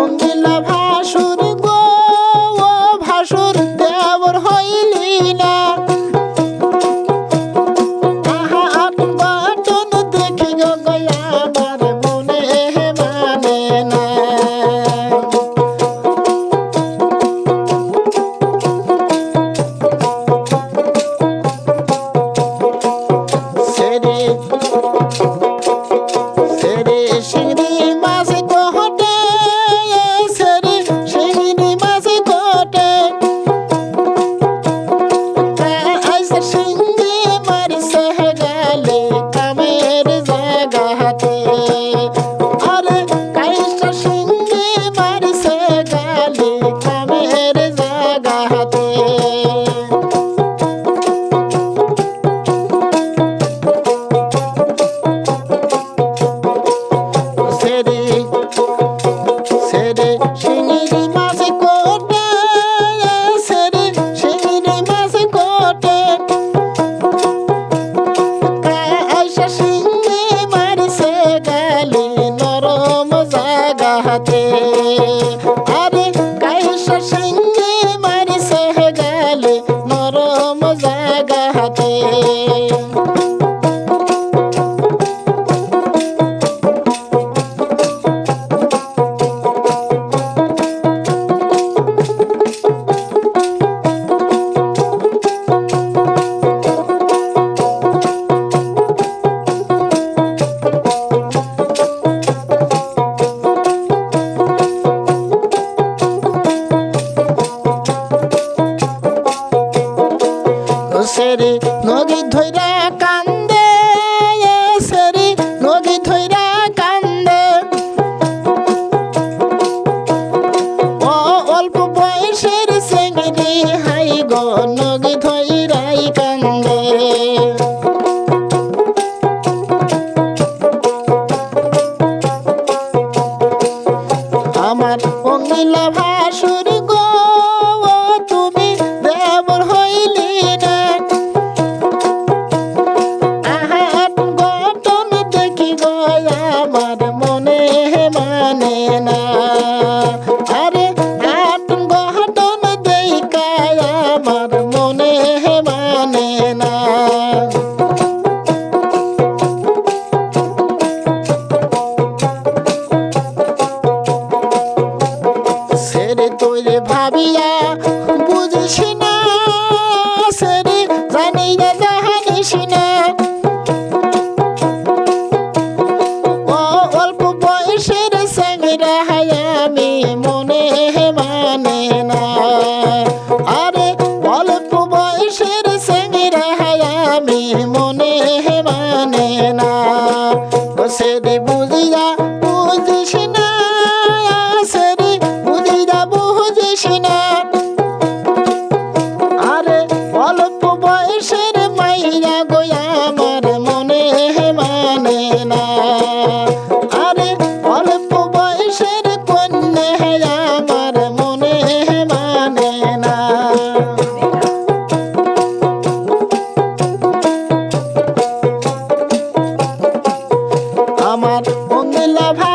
রঙ্গিলা ভাসুর গো ভাসুর দেবর হইলি না। Sunday. সেরি নদী ধৈরা কান্দে সেরি নদী ধৈরা কান্দে। ও অল্প বয়সের সেঙ্গি হাই গো, নদী ধৈরাই কান্দে। আমার অঙ্গিলা ভাসুর amar love.